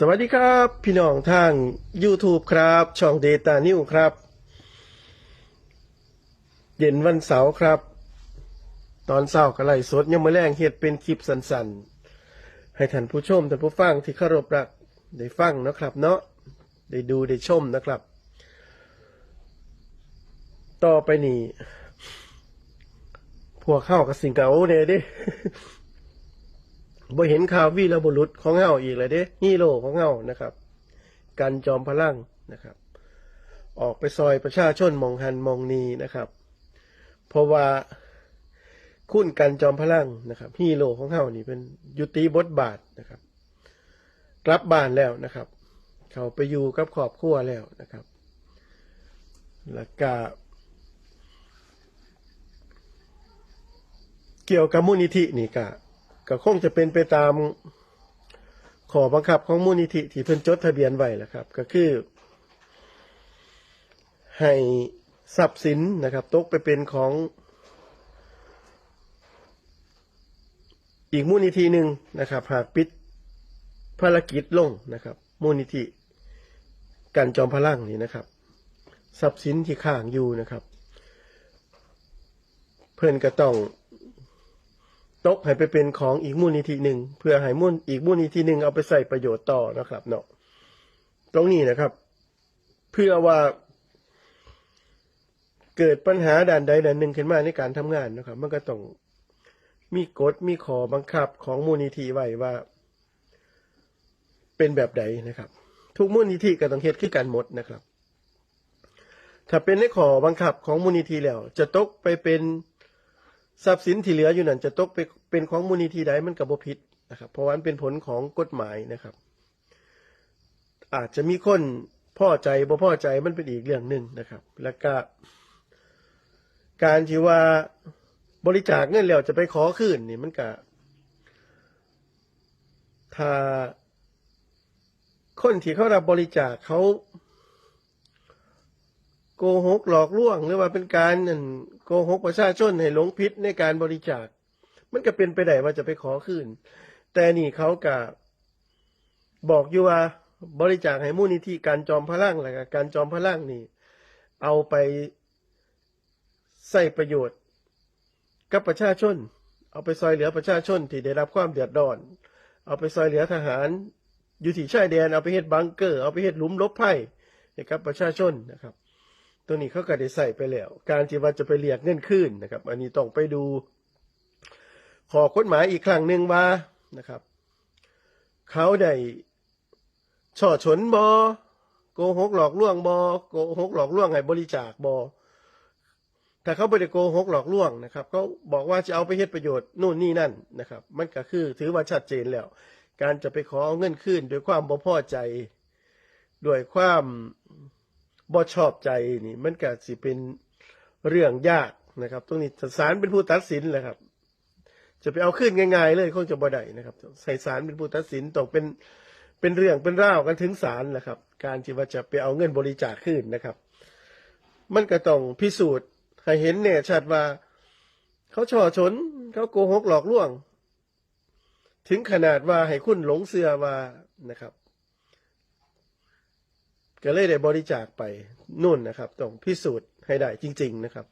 สวัสดีครับ พี่น้องทาง YouTube ครับ ช่อง Data New ครับ เย็นวันเสาร์ครับ ตอนเช้าก็ไล่สดยังมาแรงเฮ็ดเป็นคลิปสั้นๆ ให้ท่านผู้ชมท่านผู้ฟังที่เคารพรัก ได้ฟังนะครับ เนาะได้ดูได้ชมนะครับ ต่อไปนี้พวกเข้ากับสิงเก่าเนี่ยด้ บ่เห็นข่าววีรบุรุษของเฮาอีกเลยเด้ฮีโร่ของเฮานะครับ กันจอมพลังนะครับ ออกไปซอยประชาชนมองหันมองนีนะครับ เพราะว่าคุณกันจอมพลังนะครับฮีโร่ของเฮานี่เป็นยุติบทบาทนะครับ กลับบ้านแล้วนะครับ เขาไปอยู่กับครอบครัวแล้วนะครับ แล้วก็เกี่ยวกับมูลนิธินี่ก็ ก็คงจะเป็นไปตามขอบังคับของมูลนิธิที่เพิ่นจดทะเบียนไว้แหละครับ ก็คือ ให้ทรัพย์สินนะครับ ตกไปเป็นของ อีกมูลนิธิหนึ่งนะครับ หากปิดภารกิจลงนะครับ มูลนิธิกันจอมพลังนี่นะครับ ทรัพย์สินที่ข้างอยู่นะครับ เพื่อนก็ต้อง ตกให้ไปเป็นของอีกมูลนิธิหนึ่งเพื่อให้มูลอีกมูลนิธิหนึ่งเอาไปใส่ประโยชน์ต่อนะครับเนาะตรงนี้นะครับ เพื่อว่าเกิดปัญหาด่านใดด่านหนึ่งขึ้นมาในการทำงานนะครับ มันก็ต้องมีกฎมีขอบังคับของมูลนิธิไว้ว่า เป็นแบบใดนะครับ ทุกมูลนิธิก็ต้องเฮ็ดคือกันหมดนะครับ ถ้าเป็นในขอบังคับของมูลนิธิแล้ว จะตกไปเป็น ทรัพย์สินที่เหลืออยู่นั่นจะตกไปเป็นของมูลนิธิใดมันกับบ่ผิดนะครับเพราะว่ามันเป็นผลของกฎหมายนะครับ อาจจะมีคนพ่อใจบ่พ่อใจมันเป็นอีกเรื่องหนึ่งนะครับ แล้วก็ การที่ว่าบริจาคเงินแล้วจะไปขอคืนนี่มันก็ถ้าคนที่เขารับบริจาคเขา โกหกหลอกลวงหรือว่าเป็นการนั่นโกหกประชาชนให้หลงผิดในการบริจาค มันก็เป็นไปได้ว่าจะไปขอคืน แต่นี่เขากะบอกอยู่ว่าบริจาคให้มูลนิธิการจอมพลังแหละการจอมพลังนี่ เอาไปใส่ประโยชน์ กับประชาชน เอาไปซอยเหลือประชาชนที่ได้รับความเดือดร้อน เอาไปซอยเหลือทหาร อยู่ที่ชายแดนเอาไปเฮ็ดบังเกอร์ เอาไปเฮ็ดหลุมลบภัยให้กับประชาชนนะครับ ตัวนี้เขาก็ได้ใส่ไปแล้ว การที่ว่าจะไปเรียกเงินคืนนะครับ อันนี้ต้องไปดู ขอกฎหมายอีกครั้งหนึ่งว่านะครับ เขาได้ช่อฉนบอโกหกหลอกลวงบอโกหกหลอกลวงให้บริจาคบอถ้าเขาไม่ได้โกหกหลอกลวงนะครับเขาบอกว่าจะเอาไปเฮ็ดประโยชน์นู่นนี่นั่นนะครับ มันก็คือถือว่าชัดเจนแล้ว การจะไปขอเอาเงินคืนด้วยความบ่พอใจ ด้วยความ บ่ชอบใจนี่ มันก็สิเป็นเรื่องยากนะครับ ตรงนี้ศาลเป็นผู้ตัดสินแหละครับ จะไปเอาขึ้นง่ายๆเลยคงจะบ่ได้นะครับใส่ศาลเป็นผู้ตัดสินต้องเป็นเป็นเรื่องเป็นร่าวกันถึงศาลแหละครับ การที่ว่าจะไปเอาเงินบริจาคขึ้นนะครับ มันก็ต้องพิสูจน์ให้เห็นแน่ชัดว่า เขาช่อฉนเขาโกหกหลอกลวง ถึงขนาดว่าให้คุณหลงเสือว่านะครับ ก็เลยได้บริจาคไปนู่นนะครับ ต้องพิสูจน์ให้ได้จริง ๆนะครับ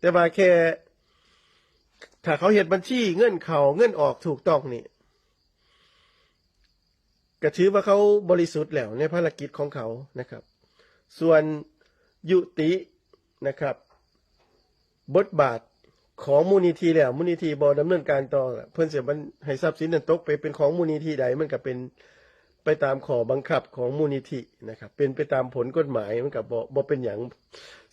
แต่ว่าแค่ถ้าเขาเห็นบัญชีเงินเขาเงินออกถูกต้องนี่ก็ถือว่าเขาบริสุทธิ์แล้วในภารกิจของเขานะครับ ส่วนยุตินะครับ บทบาทของมูลนิธิแล้วมูลนิธิบอดำเนินการต่อเพื่อนเสียมันให้ทรัพย์สินนั้นตกไปเป็นของมูลนิธิใดมันก็เป็น ไปตามขอบังคับของมูลนิธินะครับ เป็นไปตามผลกฎหมายมันกับบบ่เป็นอย่าง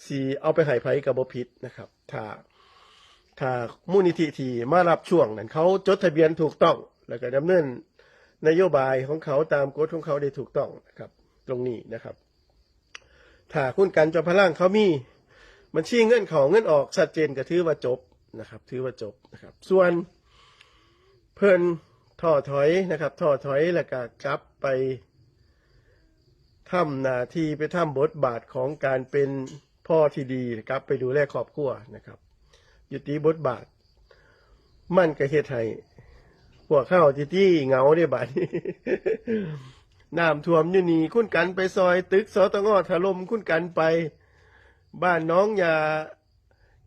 สีเอาไปหายไผกับบผิดนะครับ ถ้าถ้ามูลนิธิที่มารับช่วงนั้นเขาจดทะเบียนถูกต้อง แล้วก็ดำเนินนโยบายของเขาตามกฎของเขาได้ถูกต้องนะครับ ตรงนี้นะครับ ถ้าคุณกันจอมพลังเขามีบัญชีเงินเขาเงินออกชัดเจนก็ถือว่าจบนะครับ ถือว่าจบนะครับ ส่วนเพิ่น ท่อถอยนะครับท่อถอยแล้วก็กลับไปทำหน้าที่ไปทำบทบาทของการเป็นพ่อที่ดีกลับไปดูแลครอบครัวนะครับยุติบทบาท มันก็เฮ็ดให้พวกเข้าที่ที่เหงาได้บาดน้ำท่วมอยู่นี่คุณกันไปซอย ตึกสตงถล่มคุณกันไป บ้านน้องยา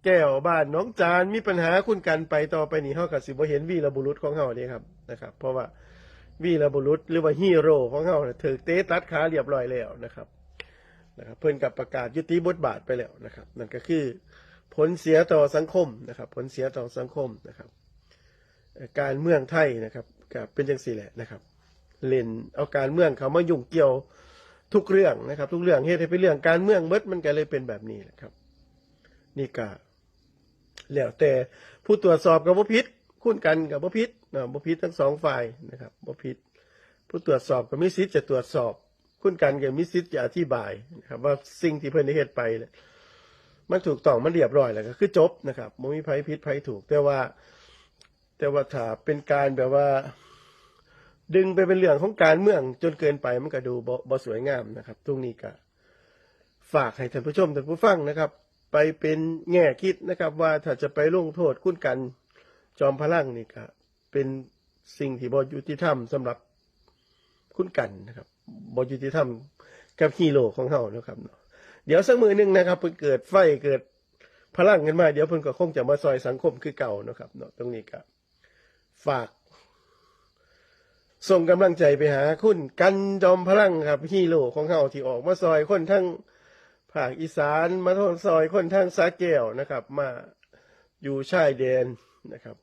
แก้วบ้านน้องจานมีปัญหาคุณกันไปต่อไปนี่เฮากับสิบ่เห็นวีรบุรุษของเฮาเด้ครับนะครับ เพราะว่าวีรบุรุษหรือว่าฮีโร่ของเฮาน่ะถูกเตะตัดขาเรียบร้อยแล้วนะครับนะครับ เพิ่นกับประกาศยุติบทบาทไปแล้วนะครับ นั่นก็คือ ผลเสียต่อสังคมนะครับ ผลเสียต่อสังคมนะครับ การเมืองไทยนะครับก็เป็นจังซี่แหละนะครับ เล่นเอาการเมืองเขามายุ่งเกี่ยวทุกเรื่องนะครับ ทุกเรื่องเฮ็ดให้เป็นเรื่องการเมืองเบิดมันก็เลยเป็นแบบนี้แหละครับ นี่ก็ แล้วแต่ผู้ตรวจสอบกับบ่ผิดคุณกันกับบ่ผิดนะบ่ผิดทั้งสองฝ่ายนะครับบ่ผิดผู้ตรวจสอบก็มีสิทธิ์จะตรวจสอบ คุณกันก็มีสิทธิ์จะอธิบายนะครับ ว่าสิ่งที่เพิ่นได้เฮ็ดไปเนี่ยมันถูกต้องมันเรียบร้อยแล้วก็คือจบนะครับบ่มีไผผิดไผถูกแต่ว่า แต่ว่าถ้าเป็นการแบบว่า ดึงไปเป็นเรื่องของการเมืองจนเกินไปมันก็ดูบ่บ่สวยงามนะครับตรงนี้ก็ฝากให้ท่านผู้ชมท่านผู้ฟังนะครับ ไปเป็นแง่คิดนะครับว่าถ้าจะไปลงโทษคุณกันจอมพลังนี่ก็เป็นสิ่งที่บ่ยุติธรรมสำหรับคุณกันนะครับบ่ยุติธรรมกับฮีโร่ของเฮานะครับเนาะเดี๋ยวสักมือหนึงนะครับเพิ่นเกิดไฟเกิดพลังกันมา เดี๋ยวเพิ่นก็คงจะมาซอยสังคมคือเก่านะครับเนาะตรงนี้ก็ฝาก ส่งกำลังใจไปหาคุณกันจอมพลังครับฮีโร่ของเฮาที่ออกมาซอยคนทั้ง ภาคอีสานมาทนซอยคนทั้งสาแก้วนะครับ มาอยู่ชายแดนนะครับ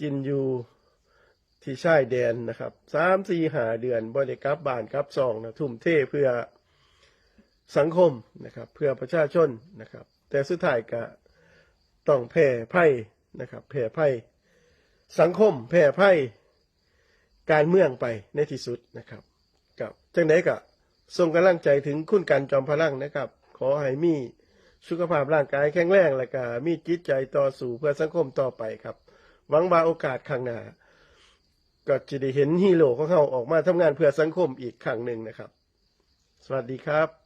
กินอยู่ที่ชายแดนนะครับสามสี่หาเดือนบริกลับบ้านครับซองนะทุ่มเทเพื่อสังคมนะครับ เพื่อประชาชนนะครับ แต่สุดท้ายก็ต้องแผ่ไพ่นะครับแผ่ไพ่สังคมแผ่ไพ่การเมืองไปในที่สุดนะครับกับจังไดก็ ส่งกำลังใจถึงคุณกันจอมพลังนะครับ ขอให้มีสุขภาพร่างกายแข็งแรงและก็มีจิตใจต่อสู่เพื่อสังคมต่อไปครับ หวังว่าโอกาสข้างหน้าก็จะได้เห็นฮีโร่ของเขาออกมาทำงานเพื่อสังคมอีกครั้งหนึ่งนะครับ สวัสดีครับ